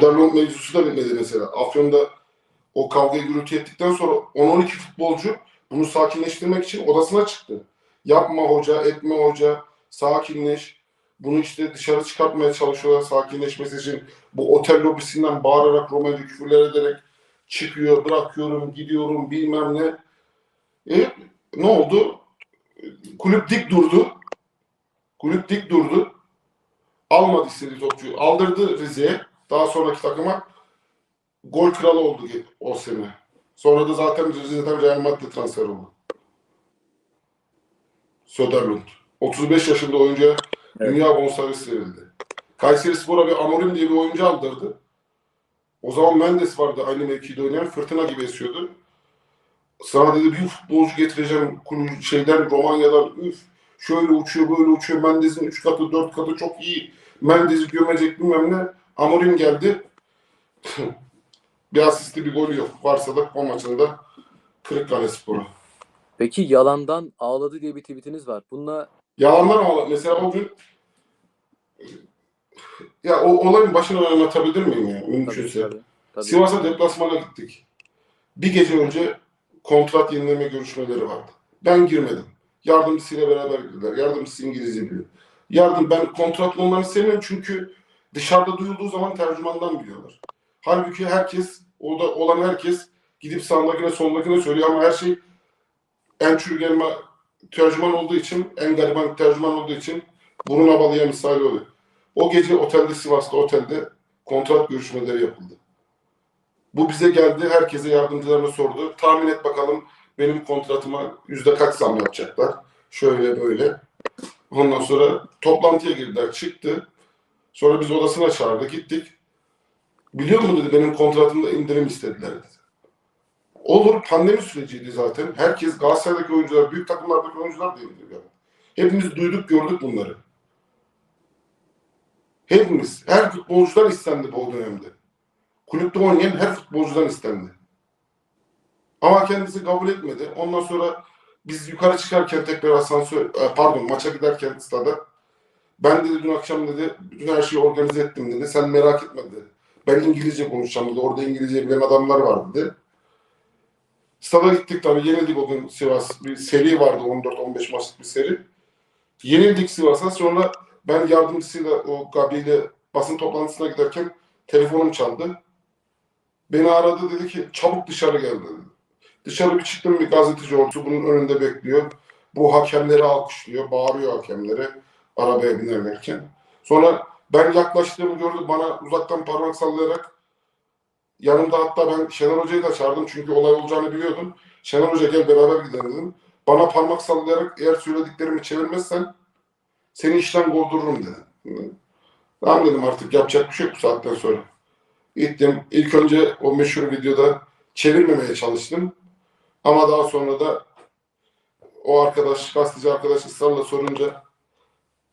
Söderlund mevzusu da bitmedi mesela. Afyon'da o kavgayı gürültü ettikten sonra 10-12 futbolcu bunu sakinleştirmek için odasına çıktı. Yapma hoca, etme hoca, sakinleş. Bunu işte dışarı çıkartmaya çalışıyorlar sakinleşmesi için. Bu otel lobisinden bağırarak Roma'ya küfürler ederek çıkıyor, bırakıyorum, gidiyorum bilmem ne. E, ne oldu? Kulüp dik durdu. Kulüp dik durdu. Almadı istediği topçuyu. Aldırdı Rize'ye. Daha sonraki takıma gol kralı oldu o sene. Sonra da zaten Rize'den Real Madrid transfer oldu. Söderlund. 35 yaşında oyuncuya Evet. dünya bonservisi verildi. Kayseri Spor'a bir Amorim diye bir oyuncu aldırdı. O zaman Mendes vardı aynı mevkide oynayan. Fırtına gibi esiyordu. Sana dedi bir futbolcu getireceğim şeyden Romanya'dan üf şöyle uçuyor böyle uçuyor Mendes'in 3 katı 4 katı çok iyi. Mendes'i gömecek bilmem ne. Amorim geldi. bir asisti bir golü yok. Varsa da o maçında Kırıkkale Spor'a. Peki yalandan ağladı diye bir tweetiniz var. Bununla Yalandan ağla. Mesela o gün ya o olayın başını anlatabilir miyim ya? tabii, Mümkünse. tabii, tabii. Sivas'a deplasmana gittik. Bir gece önce kontrat yenileme görüşmeleri vardı. Ben girmedim. Yardımcısıyla beraber girdiler. Yardımcısı İngilizce biliyor. Yardım ben kontratlı olmanı sevmiyorum çünkü dışarıda duyulduğu zaman tercümandan biliyorlar. Halbuki herkes, orada olan herkes gidip sağındakine solundakine söylüyor ama her şey en çürügelme tercüman olduğu için, en gariban tercüman olduğu için burun abalıya misali oluyor. O gece otelde Sivas'ta otelde kontrat görüşmeleri yapıldı. Bu bize geldi. Herkese yardımcılarına sordu. Tahmin et bakalım benim kontratıma yüzde kaç zam yapacaklar. Şöyle böyle. Ondan sonra toplantıya girdiler. Çıktı. Sonra biz odasına çağırdı. Gittik. Biliyor musun dedi benim kontratımda indirim istediler dedi. Olur pandemi süreciydi zaten. Herkes Galatasaray'daki oyuncular, büyük takımlardaki oyuncular da indirim yaptı. Hepimiz duyduk gördük bunları. Hepimiz. Her futbolcular istendi bu dönemde kulüpte oynayan her futbolcudan istendi. Ama kendisi kabul etmedi. Ondan sonra biz yukarı çıkarken tekrar asansör, e, pardon maça giderken stada ben dedi dün akşam dedi bütün her şeyi organize ettim dedi. Sen merak etme dedi. Ben İngilizce konuşacağım dedi. Orada İngilizce bilen adamlar var dedi. Stada gittik tabii. Yenildik o gün Sivas. Bir seri vardı 14-15 maçlık bir seri. Yenildik Sivas'a. Sonra ben yardımcısıyla o Gabi ile basın toplantısına giderken telefonum çaldı. Beni aradı dedi ki çabuk dışarı gel dedi. Dışarı bir çıktım bir gazeteci ordu bunun önünde bekliyor. Bu hakemleri alkışlıyor, bağırıyor hakemlere arabaya binerlerken. Sonra ben yaklaştığımı gördü bana uzaktan parmak sallayarak yanımda hatta ben Şener Hoca'yı da çağırdım çünkü olay olacağını biliyordum. Şener Hoca gel beraber gidelim dedim. Bana parmak sallayarak eğer söylediklerimi çevirmezsen seni işten kovdururum dedi. Tamam dedim artık yapacak bir şey yok bu saatten sonra. Gittim. İlk önce o meşhur videoda çevirmemeye çalıştım. Ama daha sonra da o arkadaş, gazeteci arkadaş ısrarla sorunca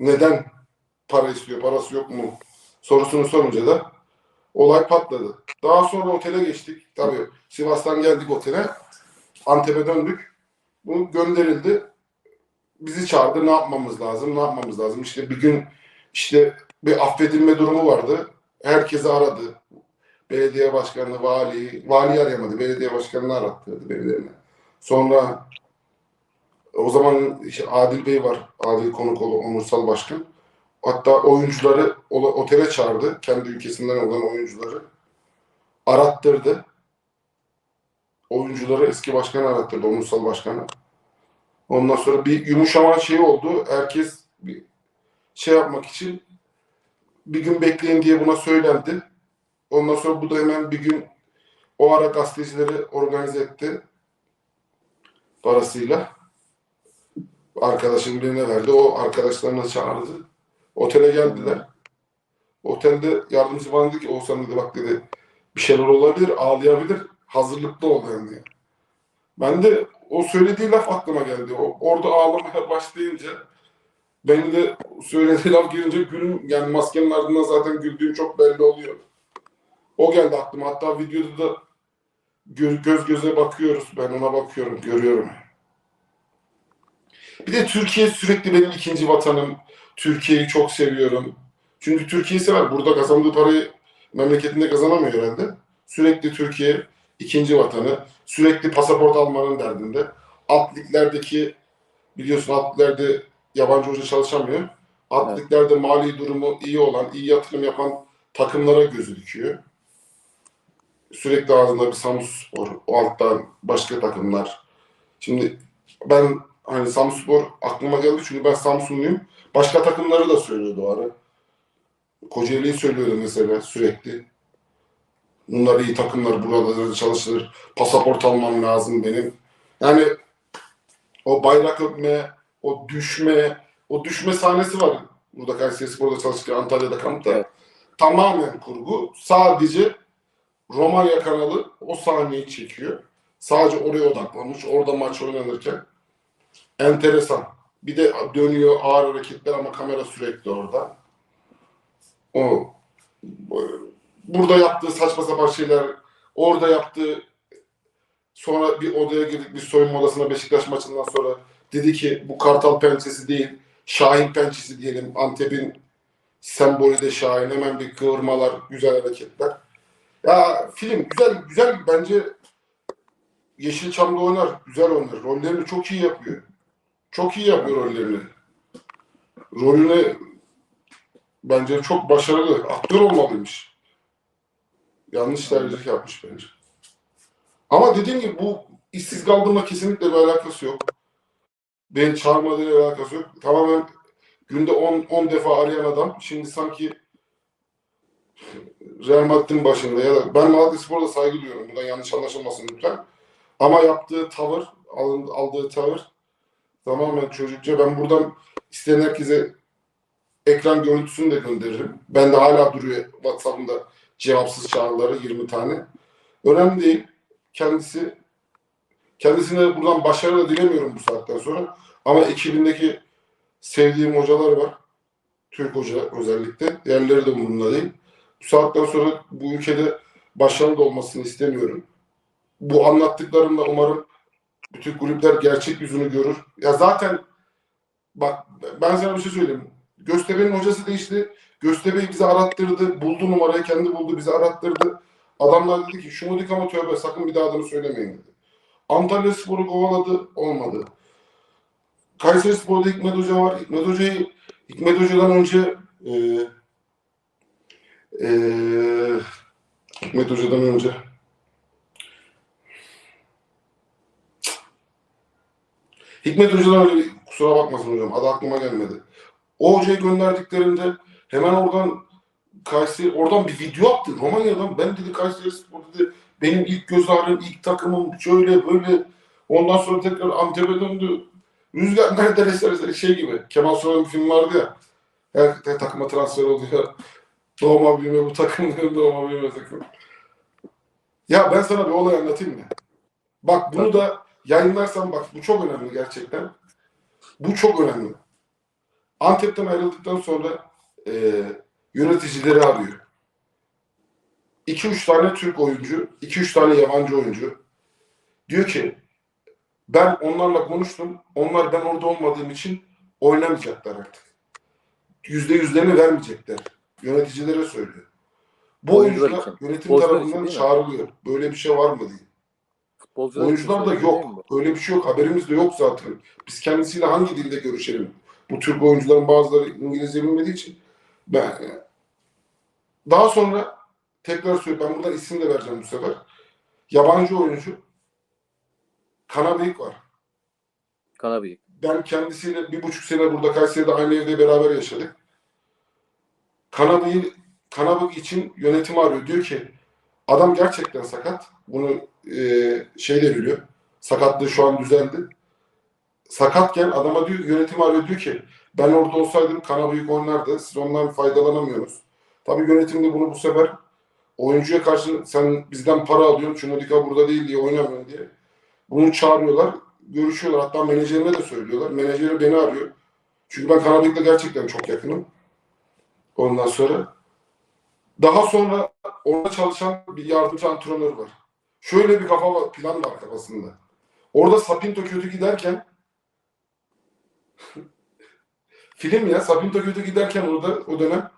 neden para istiyor, parası yok mu sorusunu sorunca da olay patladı. Daha sonra otele geçtik. Tabii Sivas'tan geldik otele. Antep'e döndük. Bu gönderildi. Bizi çağırdı. Ne yapmamız lazım? Ne yapmamız lazım? İşte bir gün işte bir affedilme durumu vardı. Herkesi aradı belediye başkanı, vali, vali arayamadı. Belediye başkanını arattırdı birilerine. Sonra o zaman işte Adil Bey var. Adil Konukoğlu, onursal başkan. Hatta oyuncuları otele çağırdı. Kendi ülkesinden olan oyuncuları. Arattırdı. Oyuncuları eski başkanı arattırdı, onursal başkanı. Ondan sonra bir yumuşama şeyi oldu. Herkes bir şey yapmak için bir gün bekleyin diye buna söylendi. Ondan sonra bu da hemen bir gün o ara gazetecileri organize etti parasıyla. Arkadaşın birine verdi. O arkadaşlarına çağırdı. Otele geldiler. Otelde yardımcı bana dedi ki Oğuzhan dedi bak dedi bir şeyler olabilir, ağlayabilir. Hazırlıklı ol yani. Ben de o söylediği laf aklıma geldi. O, orada ağlamaya başlayınca benim de söylediği laf girince gülüm yani maskenin ardından zaten güldüğüm çok belli oluyor. O geldi aklıma. Hatta videoda da göz göze bakıyoruz. Ben ona bakıyorum, görüyorum. Bir de Türkiye sürekli benim ikinci vatanım. Türkiye'yi çok seviyorum. Çünkü Türkiye'yi sever. Burada kazandığı parayı memleketinde kazanamıyor herhalde. Sürekli Türkiye ikinci vatanı, sürekli pasaport almanın derdinde. Alt liglerdeki biliyorsun alt liglerde yabancı hoca çalışamıyor. Liglerde mali durumu iyi olan, iyi yatırım yapan takımlara gözü dikiyor. Sürekli ağzında bir Samsunspor, o alttan başka takımlar. Şimdi ben hani Samsunspor aklıma geldi çünkü ben Samsunluyum. Başka takımları da söylüyordu ara. Kocaeli'yi söylüyordu mesela sürekli. Bunlar iyi takımlar, burada çalışılır. Pasaport almam lazım benim. Yani o bayrak öpme, o düşme, o düşme sahnesi var. Burada Kayseri Spor'da çalışırken Antalya'da kampta. Evet. Tamamen kurgu. Sadece Romanya kanalı o sahneyi çekiyor. Sadece oraya odaklanmış. Orada maç oynanırken. Enteresan. Bir de dönüyor ağır hareketler ama kamera sürekli orada. O burada yaptığı saçma sapan şeyler, orada yaptığı sonra bir odaya girdik bir soyunma odasına Beşiktaş maçından sonra dedi ki bu kartal pençesi değil Şahin pençesi diyelim Antep'in sembolü de Şahin hemen bir kıvırmalar güzel hareketler. Ya film güzel güzel bence Yeşilçam'da oynar güzel oynar rollerini çok iyi yapıyor. Çok iyi yapıyor rollerini. Rolüne bence çok başarılı. Aktör olmalıymış. Yanlış tercih yapmış bence. Ama dediğim gibi bu işsiz kaldığımla kesinlikle bir alakası yok. Beni çağırmadığıyla alakası yok. Tamamen günde 10 10 defa arayan adam şimdi sanki Real Madrid'in başında ya da ben Malatya Spor'a da saygı duyuyorum. Buradan yanlış anlaşılmasın lütfen. Ama yaptığı tavır, aldığı tavır tamamen çocukça. Ben buradan isteyen herkese ekran görüntüsünü de gönderirim. Ben de hala duruyor WhatsApp'ımda cevapsız çağrıları 20 tane. Önemli değil. Kendisi kendisine buradan başarı da dilemiyorum bu saatten sonra. Ama ekibindeki sevdiğim hocalar var. Türk hoca özellikle. Diğerleri de umurumda değil. Bu saatten sonra bu ülkede başarılı da olmasını istemiyorum. Bu anlattıklarımla umarım bütün kulüpler gerçek yüzünü görür. Ya zaten bak ben sana bir şey söyleyeyim. Göztepe'nin hocası değişti. Göztepe'yi bize arattırdı. Buldu numarayı kendi buldu bizi arattırdı. Adamlar dedi ki şu Mudika ama tövbe sakın bir daha adını söylemeyin dedi. Antalya Spor'u kovaladı. Olmadı. Kayseri Spor'da Hikmet Hoca var. Hikmet Hoca'yı Hikmet Hoca'dan önce e, e, Hikmet Hoca'dan önce Hikmet Hoca'dan öyle bir- kusura bakmasın hocam adı aklıma gelmedi. O hocayı gönderdiklerinde hemen oradan Kayseri oradan bir video attı. Romanya'dan ben dedi Kayseri Spor dedi benim ilk göz ağrım, ilk takımım şöyle böyle. Ondan sonra tekrar Antep'e döndü. Rüzgar neredeyse şey gibi. Kemal Sunal'ın bir film vardı ya. Her, takıma transfer oluyor. Doğma büyüme bu takım, doğma büyüme takım. Ya ben sana bir olay anlatayım mı? Bak bunu da yayınlarsan bak bu çok önemli gerçekten. Bu çok önemli. Antep'ten ayrıldıktan sonra e, yöneticileri arıyor. 2-3 tane Türk oyuncu, 2-3 tane yabancı oyuncu. Diyor ki ben onlarla konuştum. Onlar ben orada olmadığım için oynamayacaklar artık. Yüzde yüzlerini vermeyecekler. Yöneticilere söylüyor. Bu Oyuncular yönetim için tarafından çağrılıyor. Böyle bir şey var mı diye. Futbolcular Oyuncular da yok. Öyle bir şey yok. Haberimiz de yok zaten. Biz kendisiyle hangi dilde görüşelim? Bu Türk oyuncuların bazıları İngilizce bilmediği için. Ben daha sonra tekrar söyleyeyim. Ben buradan isim de vereceğim bu sefer. Yabancı oyuncu Kanabıyık var. Kanabıyık. Ben kendisiyle bir buçuk sene burada Kayseri'de aynı evde beraber yaşadık. Kanabıyık, Kanabıyık için yönetim arıyor. Diyor ki adam gerçekten sakat. Bunu e, şey de biliyor. Sakatlığı şu an düzeldi. Sakatken adama diyor yönetim arıyor diyor ki ben orada olsaydım Kanabıyık oynardı. Siz ondan faydalanamıyorsunuz. Tabii yönetim de bunu bu sefer oyuncuya karşı sen bizden para alıyorsun. Çumudika burada değil diye oynamıyorsun diye. Bunu çağırıyorlar. Görüşüyorlar. Hatta menajerine de söylüyorlar. Menajeri beni arıyor. Çünkü ben Karabük'le gerçekten çok yakınım. Ondan sonra. Daha sonra orada çalışan bir yardımcı antrenör var. Şöyle bir kafa var, plan var kafasında. Orada Sapinto kötü giderken film ya Sapinto kötü giderken orada o dönem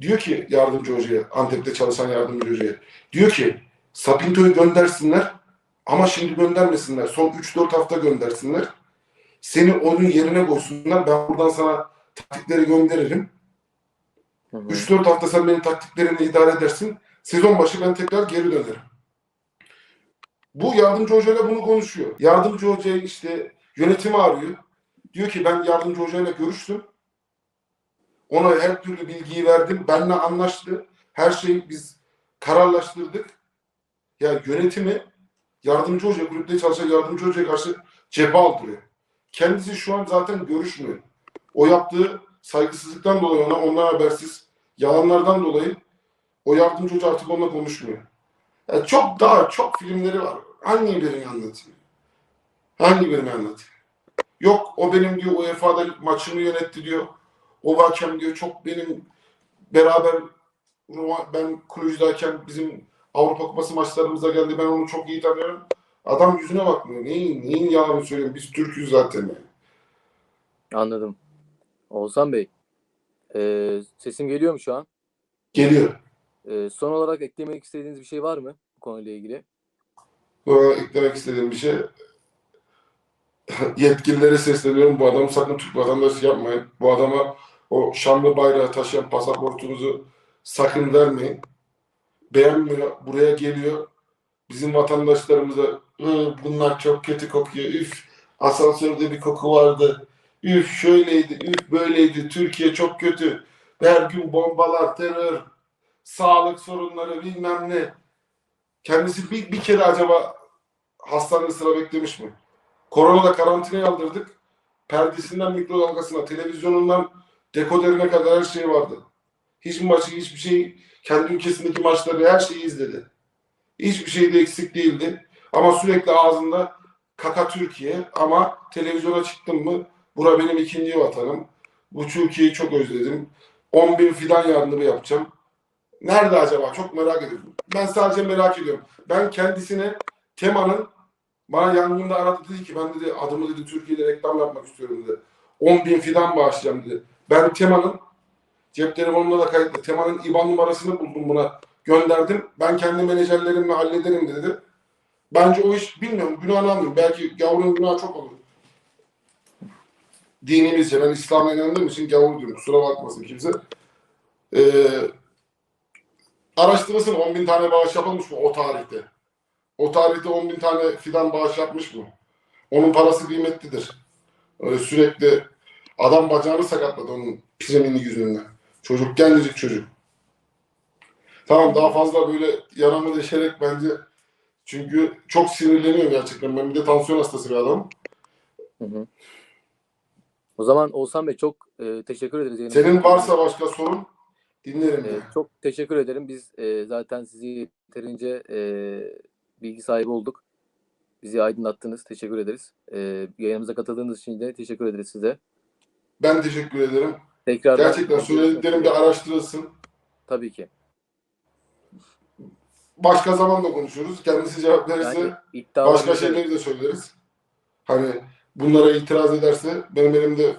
Diyor ki yardımcı hocaya, Antep'te çalışan yardımcı hocaya. Diyor ki Sapinto'yu göndersinler ama şimdi göndermesinler. Son 3-4 hafta göndersinler. Seni onun yerine koysunlar. Ben buradan sana taktikleri gönderirim. Hı hı. 3-4 hafta sen benim taktiklerimle idare edersin. Sezon başı ben tekrar geri dönerim. Bu yardımcı hocayla bunu konuşuyor. Yardımcı hoca işte yönetimi arıyor. Diyor ki ben yardımcı hocayla görüştüm. Ona her türlü bilgiyi verdim. Benimle anlaştı. Her şeyi biz kararlaştırdık. Yani yönetimi yardımcı hoca, kulüpte çalışan yardımcı hocaya karşı cephe aldırıyor. Kendisi şu an zaten görüşmüyor. O yaptığı saygısızlıktan dolayı ona ondan habersiz yalanlardan dolayı o yardımcı hoca artık onunla konuşmuyor. Yani çok daha çok filmleri var. Hangi birini anlatayım? Hangi birini anlatayım? Yok o benim diyor UEFA'da maçımı yönetti diyor. O hakem diyor çok benim beraber Roma- ben Kulüc'deyken bizim Avrupa Kupası maçlarımıza geldi. Ben onu çok iyi tanıyorum. Adam yüzüne bakmıyor. Neyin, neyin yalanı söylüyorum? Biz Türk'üz zaten yani. Anladım. Oğuzhan Bey, e, sesim geliyor mu şu an? Geliyor. E, son olarak eklemek istediğiniz bir şey var mı bu konuyla ilgili? Buna eklemek istediğim bir şey yetkililere sesleniyorum. Bu adamı sakın Türk vatandaşı yapmayın. Bu adama o şanlı bayrağı taşıyan pasaportunuzu sakın vermeyin. Beğenmiyor. Buraya geliyor. Bizim vatandaşlarımıza "Hı, bunlar çok kötü kokuyor. Üf asansörde bir koku vardı. Üf şöyleydi. Üf böyleydi. Türkiye çok kötü. Her gün bombalar, terör, sağlık sorunları bilmem ne. Kendisi bir, bir kere acaba hastanede sıra beklemiş mi? Koronada karantinaya aldırdık. Perdesinden mikrodalgasına, televizyonundan dekoderine kadar her şey vardı. Hiç maçı, hiçbir şey, kendi ülkesindeki maçları her şeyi izledi. Hiçbir şey de eksik değildi. Ama sürekli ağzında kaka Türkiye ama televizyona çıktım mı bura benim ikinci vatanım. Bu Türkiye'yi çok özledim. 10 bin fidan yardımı yapacağım. Nerede acaba? Çok merak ediyorum. Ben sadece merak ediyorum. Ben kendisine Tema'nın bana yangında aradı dedi ki ben dedi adımı dedi Türkiye'de reklam yapmak istiyorum dedi. 10 bin fidan bağışlayacağım dedi. Ben Tema'nın cep telefonumda da kayıtlı. Tema'nın IBAN numarasını buldum buna gönderdim. Ben kendi menajerlerimle hallederim dedi. Bence o iş bilmiyorum günahını almıyorum. Belki gavurun günahı çok olur. Dinimizce ben İslam'a inandığım için gavur diyorum. Kusura bakmasın kimse. Ee, araştırırsın 10 bin tane bağış yapılmış mı o tarihte? O tarihte 10 bin tane fidan bağış yapmış mı? Onun parası kıymetlidir. Öyle sürekli adam bacağını sakatladı onun primini yüzünden. Çocuk gencecik çocuk. Tamam daha fazla böyle yaramı deşerek bence çünkü çok sinirleniyorum gerçekten. Ben bir de tansiyon hastası bir adamım. Hı hı. O zaman Oğuzhan Bey çok e, teşekkür ederiz. Senin varsa başka sorun dinlerim. E, yani. çok teşekkür ederim. Biz e, zaten sizi yeterince e, bilgi sahibi olduk. Bizi aydınlattınız. Teşekkür ederiz. E, yayınımıza katıldığınız için de teşekkür ederiz size. Ben teşekkür ederim. Tekrardan Gerçekten söylediklerim bir araştırılsın. Tabii ki. Başka zaman da konuşuruz. Kendisi cevap verirse Yani başka şeyleri de söyleriz. Hani bunlara itiraz ederse benim elimde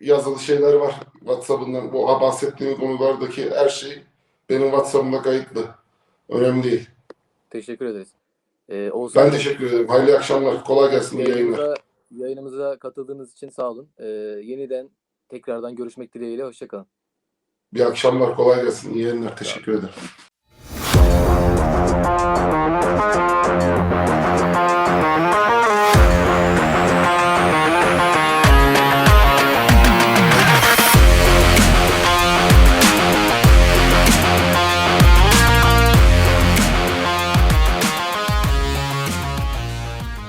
yazılı şeyler var. WhatsApp'ından bu bahsettiğim konulardaki her şey benim WhatsApp'ımda kayıtlı. Önemli değil. Teşekkür ederiz. E, Oğuzhan Ben teşekkür ederim. Hayırlı akşamlar. Kolay gelsin. İyi yayınlar. yayınımıza, yayınımıza katıldığınız için sağ olun. E, yeniden tekrardan görüşmek dileğiyle. Hoşçakalın. Bir akşamlar. Kolay gelsin. İyi yayınlar. Teşekkür ederim.